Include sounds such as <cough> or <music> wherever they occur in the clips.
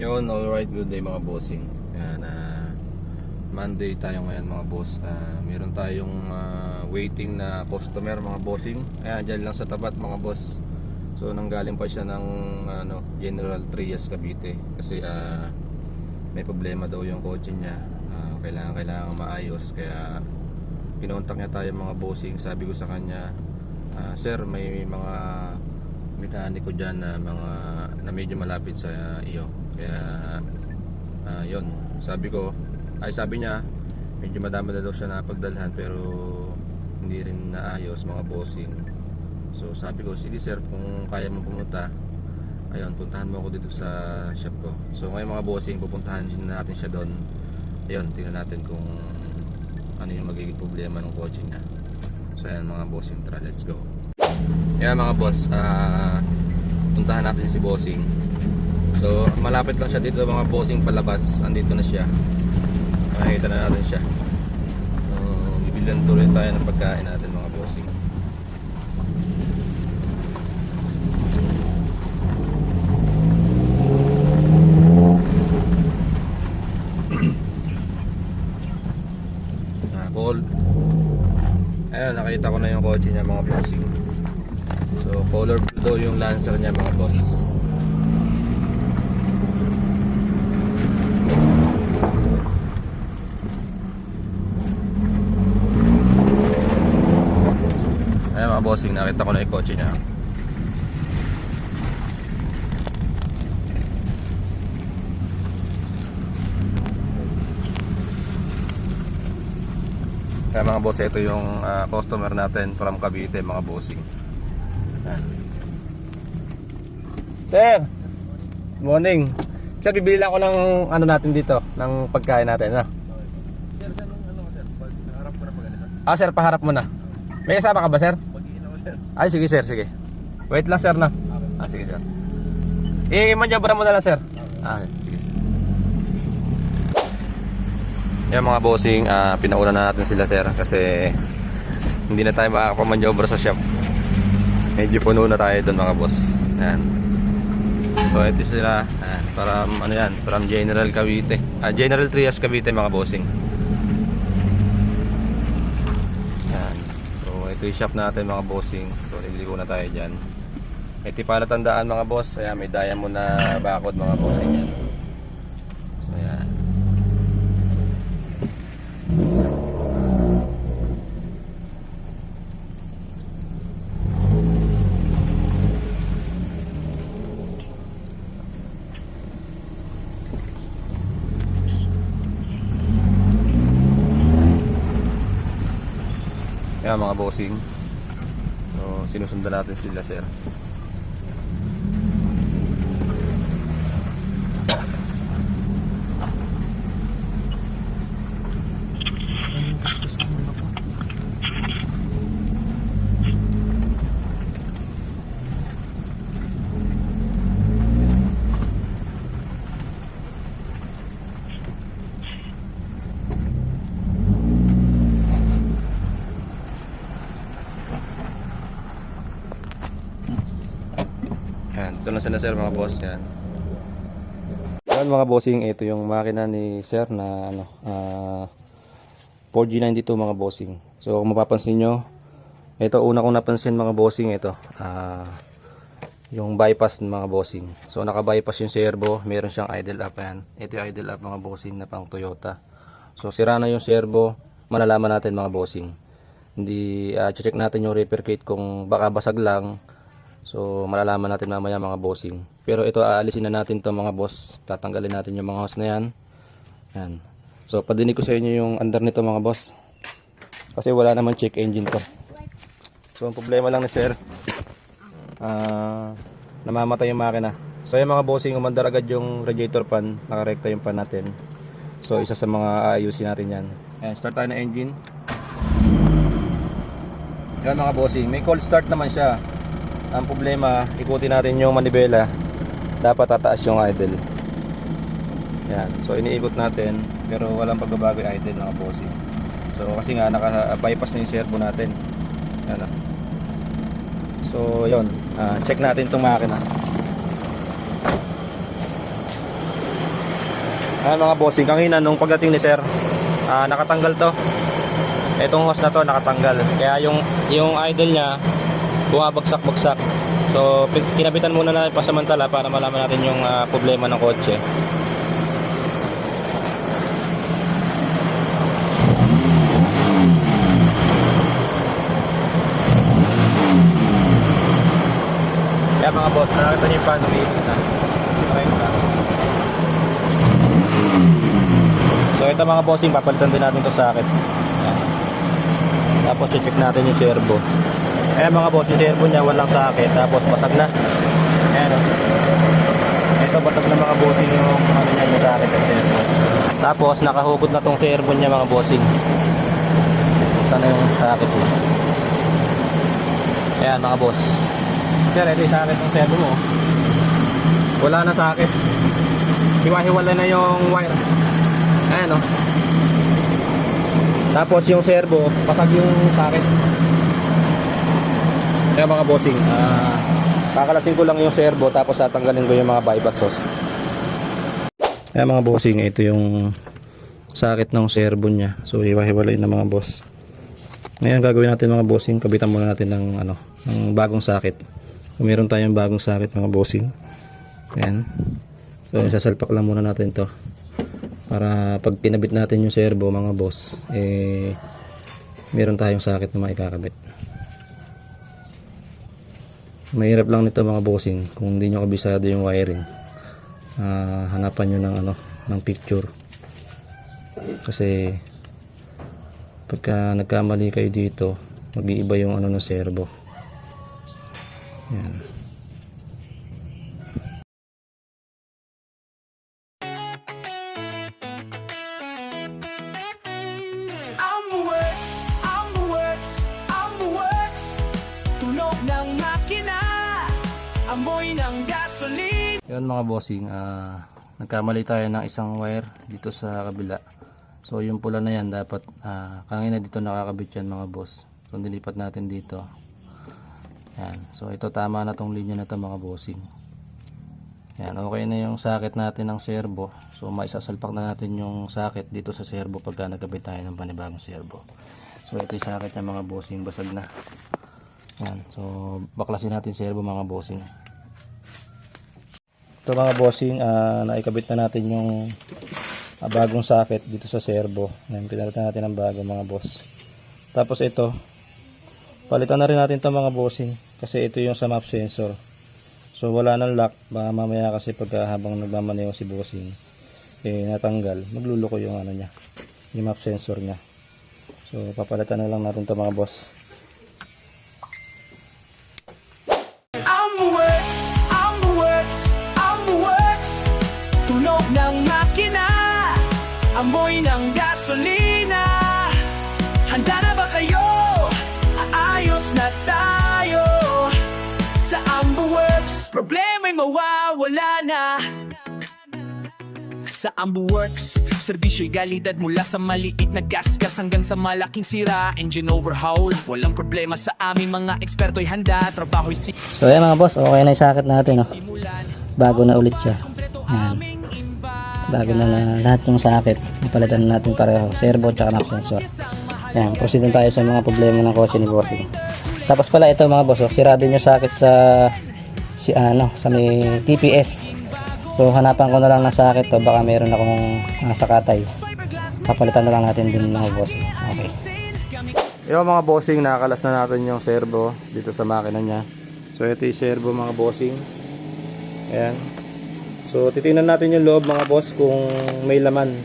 Yun, alright, good day mga bossing. Yan, ah, Monday tayo ngayon mga boss. Ah, meron tayong ah, waiting na customer mga bossing. Ayan, dyan lang sa tapat mga boss. So, nanggaling pa siya ng ano, General Trias Cavite. Kasi ah, may problema daw yung kotse niya. Ah, kailangan, kailangan maayos. Kaya, pinontak niya tayo mga bossing. Sabi ko sa kanya, ah, Sir, may mga mekaniko dyan na mga na medyo malapit sa iyo kaya ah, yun. Sabi ko ay sabi niya medyo madami na daw siya napagdalhan pero hindi rin naayos mga bossing. So sabi ko sige sir kung kaya mo pumunta ayun puntahan mo ako dito sa shop ko. So ngayon mga bossing pupuntahan din natin siya doon. Ayun tingnan natin kung ano yung magiging problema ng kotse niya. So ayan mga bossing tara let's go. Kaya mga boss, ah puntahan natin si Bossing. So, malapit lang siya dito mga bossing palabas. Andito na siya. Makikita na natin siya. So, bibilan tuloy tayo ng pagkain natin mga bossing. <clears throat> Ah. Ayun, nakita ko na yung kotse niya mga bossing. So, color blue daw yung Lancer niya mga boss. Ayun mga bossing, nakita ko na yung kotse niya. Kaya mga boss, ito yung ah, customer natin from Cavite mga bossing. Yan. Sir, morning. Sir, bibili lang ako ng ano natin dito, ng pagkain natin. Ano? Sir, ang ano sir? Pag naharap ko na pag ganito. Ah, sir, paharap mo na. May kasama ka ba, sir? Ay, sige, sir, sige. Wait lang, sir, na. Ah, sige, sir. I-manjabra mo na lang, sir. Ah, sige, sir. Yan mga bossing, ah, pinauna na natin sila, sir, kasi hindi na tayo makakapamanjobra sa shop. Medyo puno na tayo doon, mga boss. Yan. So, ito sila, ah, from, ano yan, from General Cavite. Ah, General Trias Cavite, mga bossing. Yan. Yung shop natin mga bossing. So, niligo na tayo dyan. Ito yung palatandaan mga boss. Ayan, may diamond na bakod mga bossing yan. So, yan. Yan mga bossing. So, sinusundan natin sila sir. Yan, ito na sir mga boss yan. Yan mga bossing, ito yung makina ni sir na ano, ah 4G92 mga bossing. So kung mapapansin nyo, ito una kong napansin mga bossing ito. ah yung bypass ng mga bossing. So naka-bypass yung servo, meron siyang idle up yan. Ito yung idle up mga bossing na pang Toyota. So sira na yung servo, malalaman natin mga bossing. Hindi ah, check natin yung repair kit kung baka basag lang. So malalaman natin mamaya mga bossing. Pero ito aalisin na natin to mga boss. Tatanggalin natin yung mga hose na yan. Yan. So padinig ko sa inyo yung under nito mga boss. Kasi wala naman check engine to. So ang problema lang ni sir, <clears throat> ah namamatay yung makina. So yung mga bossing, umandar agad yung radiator fan, nakarekta yung fan natin. So isa sa mga aayusin natin yan. Ayan, start tayo ng engine. Yan mga bossing, may cold start naman siya. Ang problema, ikutin natin yung manibela. Dapat tataas yung idle. Yan. So iniikot natin pero walang pagbabago yung idle mga bossing. So kasi nga naka-bypass na yung servo natin. Yan. ah. So yun, Ah, check natin itong makina. Ayan mga bossing, kanina nung pagdating ni sir, ah, nakatanggal to. Itong hose na to nakatanggal. Kaya yung yung idle niya bumabagsak-bagsak. So kinabitan muna natin pasamantala para malaman natin yung ah, problema ng kotse. Kaya mga boss, nakakita niyo pa umiikot na. Okay na. So ito mga bossing, papalitan din natin to sa akin. Yan. Tapos check natin yung servo. Ayan mga boss, yung servo niya walang sakit. Tapos basag na. Ayan o. Ito basag na mga bossing yung ano niya yung sakit ng servo. Tapos nakahugot na tong servo niya mga bossing. Ito na yung sakit niya. Ayan mga boss. Sir, ito yung sakit ng servo mo. Wala na sakit. Hiwa-hiwala na yung wire. Ayan o. Tapos yung servo, pasag yung sakit. Kaya mga bossing, ah, kakalasin ko lang yung servo tapos tatanggalin ko yung mga bypass hose. Kaya mga bossing, ito yung sakit ng servo niya. So hiwa-hiwalay na mga boss. Ngayon gagawin natin mga bossing, kabitan muna natin ng ano, ng bagong sakit. Kung meron tayong bagong sakit mga bossing. Ayan. So sasalpak lang muna natin to para pag pinabit natin yung servo mga boss eh meron tayong sakit na maikakabit mahirap lang nito mga bossing kung hindi nyo kabisado yung wiring. Ah, hanapan nyo ng ano ng picture. Kasi pagka nagkamali kayo dito mag-iiba yung ano ng servo. Yan Mga bossing, ah, nagkamali tayo ng isang wire dito sa kabila. So yung pula na yan dapat ah, kanina dito nakakabit yan mga boss. So nilipat natin dito. Yan. So ito tama na tong linya na to mga bossing. Yan, okay na yung sakit natin ng servo. So maisasalpak na natin yung sakit dito sa servo pagka nagkabit tayo ng panibagong servo. So ito yung sakit niya mga bossing, basag na. Yan. So baklasin natin servo mga bossing. Ito mga bossing, ah, naikabit na natin yung ah, bagong socket dito sa servo. Ngayon, pinalitan natin ng bago mga boss. Tapos ito, palitan na rin natin ito mga bossing kasi ito yung sa map sensor. So wala nang lock, baka mamaya kasi pagka habang nagmamaneho si bossing, eh natanggal, magluluko yung ano niya, yung map sensor niya. So papalitan na lang natin ito mga boss. Amoy ng gasolina Handa na ba kayo? Aayos na tayo Sa Amber Works, problema'y mawawala na Sa Amber Works, serbisyo'y galidad mula sa maliit na gasgas hanggang sa malaking sira Engine overhaul, walang problema sa aming mga eksperto'y handa Trabaho'y So ayan mga boss, okay na yung sakit natin. No? Bago na ulit siya. Kompleto Yan. aming imba Bago na, na lahat yung sakit. Napalitan na natin pareho. Servo tsaka knob sensor. Yan, proceed tayo sa mga problema ng kotse ni Bossing. Tapos pala ito mga boss, oh, sira din yung sakit sa si ano, sa may TPS. So hanapan ko na lang ng sakit to, baka meron akong uh, sakatay. Papalitan na lang natin din mga bossing. Okay. Yung mga bossing, nakakalas na natin yung servo dito sa makina niya. So ito yung servo mga bossing. Ayan. So titingnan natin yung loob mga boss kung may laman.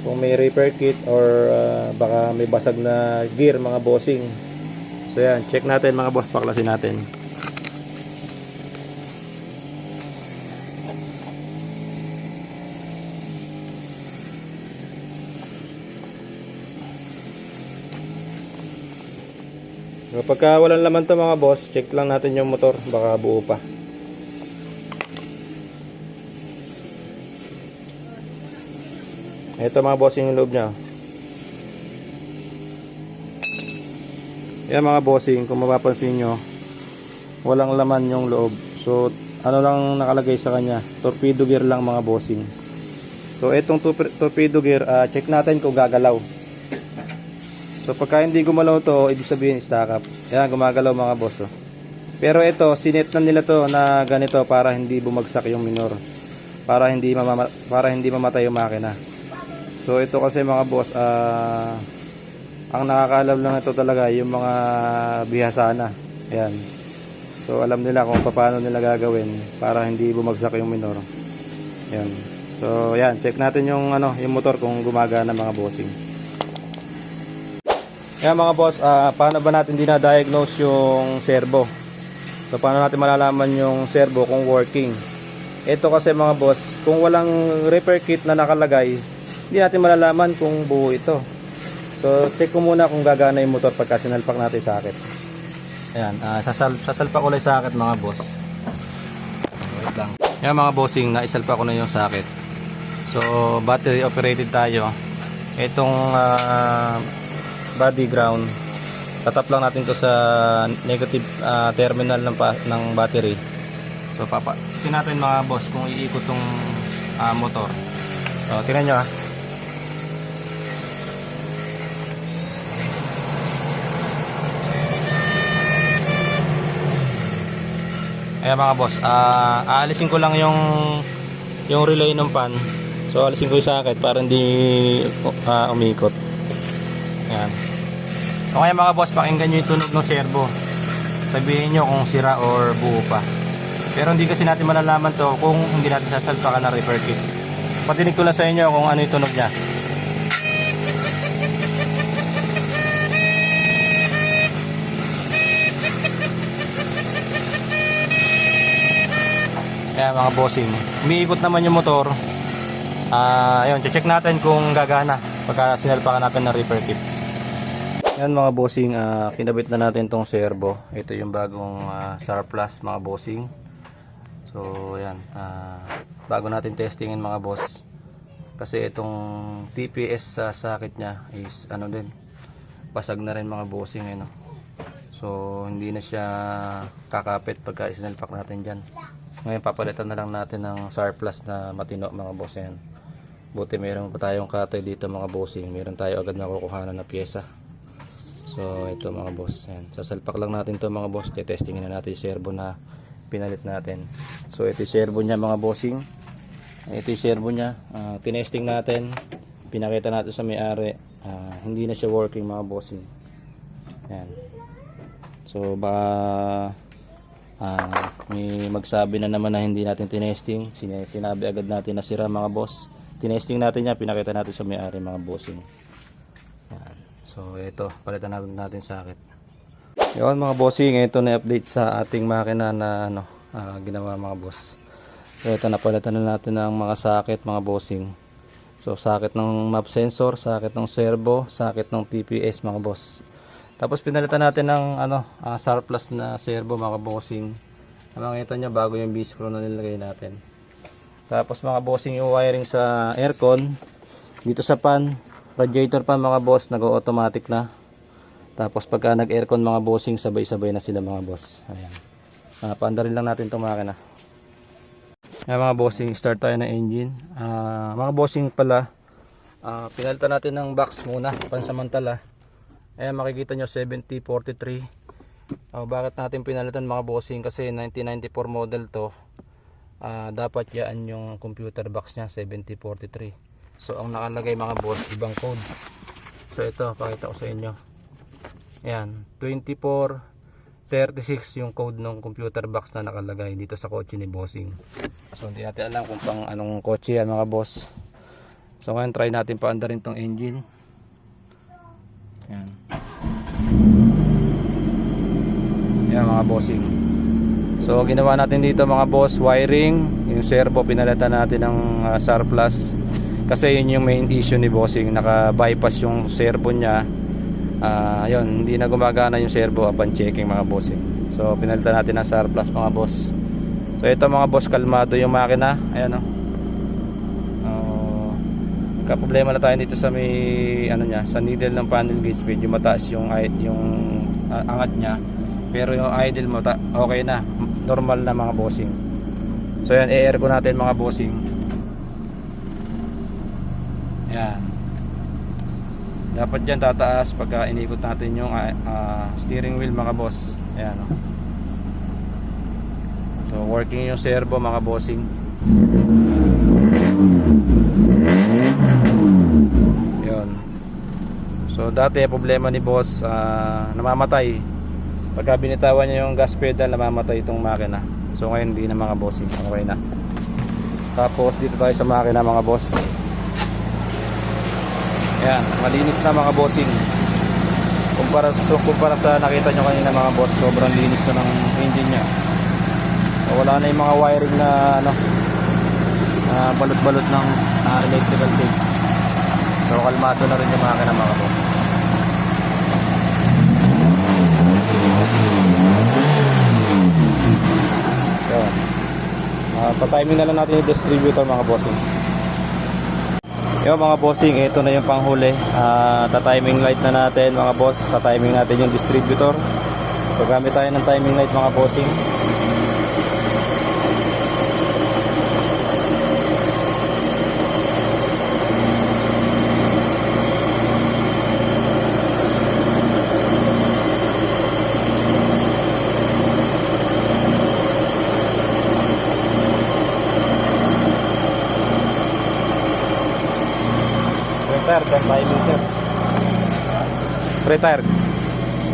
Kung may repair kit or ah, baka may basag na gear mga bossing. So yan, check natin mga boss, paklasin natin. So, pagka walang laman to mga boss, check lang natin yung motor, baka buo pa. Ito mga bossing yung loob niya. Yan mga bossing, kung mapapansin nyo, walang laman yung loob. So, ano lang nakalagay sa kanya? Torpedo gear lang mga bossing. So itong torp- torpedo gear, ah, check natin kung gagalaw. So pagka hindi gumalaw to, ibig sabihin stack up. Yan, gumagalaw mga boss. Oh. Pero ito, sinet na nila to na ganito para hindi bumagsak yung minor. Para hindi para hindi mamatay yung makina. So ito kasi mga boss, ah ang nakakaalam lang ito talaga yung mga bihasana. Ayan. So alam nila kung paano nila gagawin para hindi bumagsak yung minor. Ayan. So ayan, check natin yung ano, yung motor kung gumagana mga bossing. Ayan mga boss, ah, paano ba natin dinadiagnose yung servo? So paano natin malalaman yung servo kung working? Ito kasi mga boss, kung walang repair kit na nakalagay, hindi natin malalaman kung buo ito. So check ko muna kung gagana yung motor pagka sinalpak natin sa sakit. Ayan, ah, sasal sasalpak lang sa sakit mga boss. Wait lang. Ayan mga bossing, naisalpak ko na yung sakit. So battery operated tayo. Itong ah, body ground tatap lang natin to sa negative ah, terminal ng, ng battery so papa natin mga boss kung iikot tong ah, motor so tingnan nyo ah Ayan mga boss, ah aalisin ko lang yung yung relay ng pan. So alisin ko yung socket para hindi ah, umikot. Ayan. Okay mga boss, pakinggan nyo yung tunog ng servo. Sabihin nyo kung sira or buo pa. Pero hindi kasi natin malalaman to kung hindi natin sasalpakan ng repair kit. Patinig ko lang sa inyo kung ano yung tunog niya. Ayan mga bossing. Umiikot naman yung motor. Ah, ayun, check natin kung gagana pagka sinalpakan natin ng repair kit. Yan mga bossing, ah, kinabit na natin tong servo. Ito yung bagong ah, SAR Plus mga bossing. So, yan. ah, bago natin testingin mga boss. Kasi itong TPS sa sakit niya is ano din. Basag na rin mga bossing eh, no? So, hindi na siya kakapit pagka isinalpak natin dyan. Ngayon, papalitan na lang natin ng SAR Plus na matino mga boss yan. Buti meron pa tayong katoy dito mga bossing. Meron tayo agad nakukuhanan na pyesa. So ito mga boss, yan. Sasalpak lang natin to mga boss. Testingin na natin yung servo na pinalit natin. So ito yung servo niya mga bossing. Ito yung servo niya. Ah, tinesting natin. Pinakita natin sa may-ari. Ah, hindi na siya working mga bossing. Yan. So baka ah, may magsabi na naman na hindi natin tinesting. Sin- Sinabi agad natin na sira mga boss. Tinesting natin yan. Pinakita natin sa may-ari mga bossing. Yan. So ito, palitan natin sakit. Yun mga bossing, ito na update sa ating makina na ano, ah, ginawa mga boss. So ito napalitan na natin ng mga sakit mga bossing. So sakit ng map sensor, sakit ng servo, sakit ng TPS mga boss. Tapos pinalitan natin ng ano, ah, SAR Plus na servo mga bossing. Makikita nyo bago yung B-screw na nilagay natin. Tapos mga bossing yung wiring sa aircon dito sa pan radiator pa mga boss nag-automatic na. Tapos pagka nag-aircon mga bossing sabay-sabay na sila mga boss. Ayan. Uh, paandarin lang natin itong makina. Ayan mga bossing start tayo ng engine. Ah, mga bossing pala ah, pinalitan natin ng box muna pansamantala ayan makikita nyo 7043 oh, bakit natin pinalitan mga bossing? Kasi 1994 model to. Ah, dapat yaan yung computer box niya 7043 so ang nakalagay mga boss ibang code. So ito pakita ko sa inyo. Yan 2436 yung code ng computer box na nakalagay dito sa kotse ni bossing. So hindi natin alam kung pang anong kotse yan mga boss. So ngayon try natin paanda rin tong engine yan yan mga bossing So ginawa natin dito mga boss wiring, yung servo pinalitan natin ng uh, SAR Plus kasi yun yung main issue ni bossing, naka-bypass yung servo niya. Ah, ayun, hindi na gumagana yung servo upon checking mga bossing. So pinalitan natin ng SAR Plus mga boss. So ito mga boss, kalmado yung makina. Ayan oh. Uh, problema na tayo dito sa may ano niya, sa needle ng panel gauge medyo mataas yung yung ah, angat niya. Pero yung idle mo okay na, normal na mga bossing. So yan, i-air ko natin mga bossing. Yan. Dapat dyan tataas pagka inikot natin yung ah, steering wheel mga boss. Ayan oh. So working yung servo mga bossing. Yun. So dati problema ni boss ah, namamatay. Pagka binitawan niya yung gas pedal namamatay itong makina. So ngayon hindi na mga bossing. Okay na. Tapos dito tayo sa makina mga boss. Ayan, malinis na mga bossing. Kumpara, so, kumpara sa nakita nyo kanina mga boss, sobrang linis na ng engine niya. So, wala na yung mga wiring na ano, balot-balot ng ah, electrical tape. So kalmado na rin yung makina mga boss. Yun. Ah, pa-timing na lang natin yung distributor mga bossing. Yung mga bossing, ito na yung panghuli. Ah, ta-timing light na natin mga boss. Ta-timing natin yung distributor. So gamit tayo ng timing light mga bossing. Retired ang timing sir. Retired.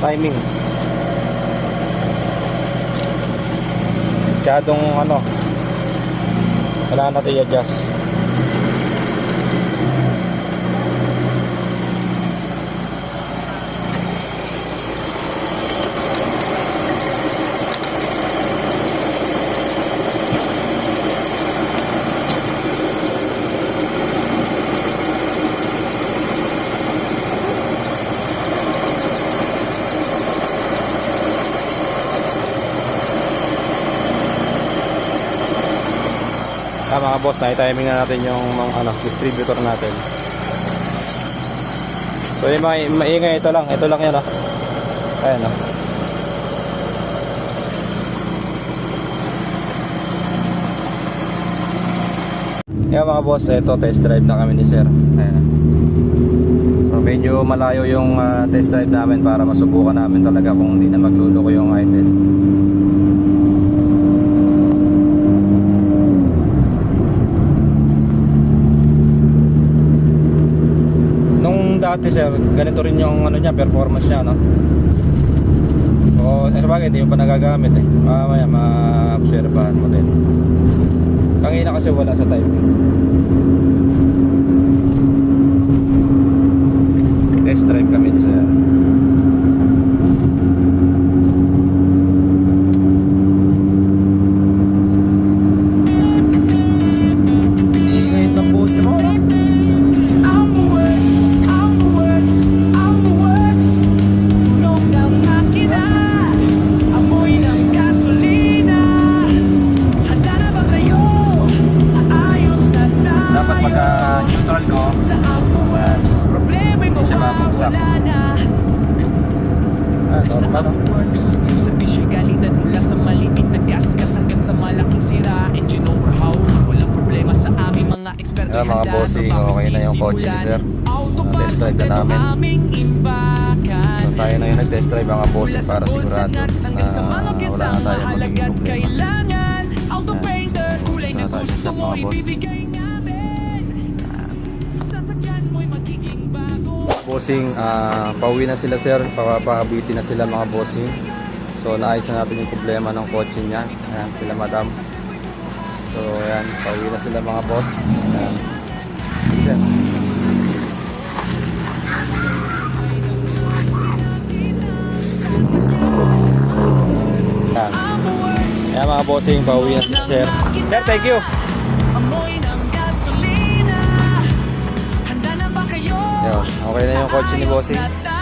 Timing. Masyadong ano. Wala natin i-adjust. Ah, mga boss, na-timing na natin yung mga ano, distributor natin. So, yung mga maingay, ito lang. Ito lang yan, oh. Ayan, oh. Yan mga boss, ito test drive na kami ni sir. Ayan. So medyo malayo yung ah, test drive namin para masubukan namin talaga kung hindi na magluloko yung idle. Nung dati sir, ganito rin yung ano niya, performance niya, no? O, eh bagay, hindi mo pa nagagamit eh. Mamaya, ma-obserbahan mo din. Kangina kasi wala sa timing. Ah, bossing, okay na yung kotse ni sir. Na-test drive na namin. So tayo na yung nag-test drive mga bossing para sigurado na sa mga wala na tayo halaga't problema. na Wala tayo mo mga boss. Bossing, ah, pauwi na sila sir, papabitin na sila mga bossing. So naayos na natin yung problema ng kotse niya. Ayan sila madam. So ayan, pauwi na sila mga boss. Ayan. Sir. Ayan. Ayan mga bossing, pauwi na sila sir. Sir, thank you. Yun, okay na yung kotse ni bossing.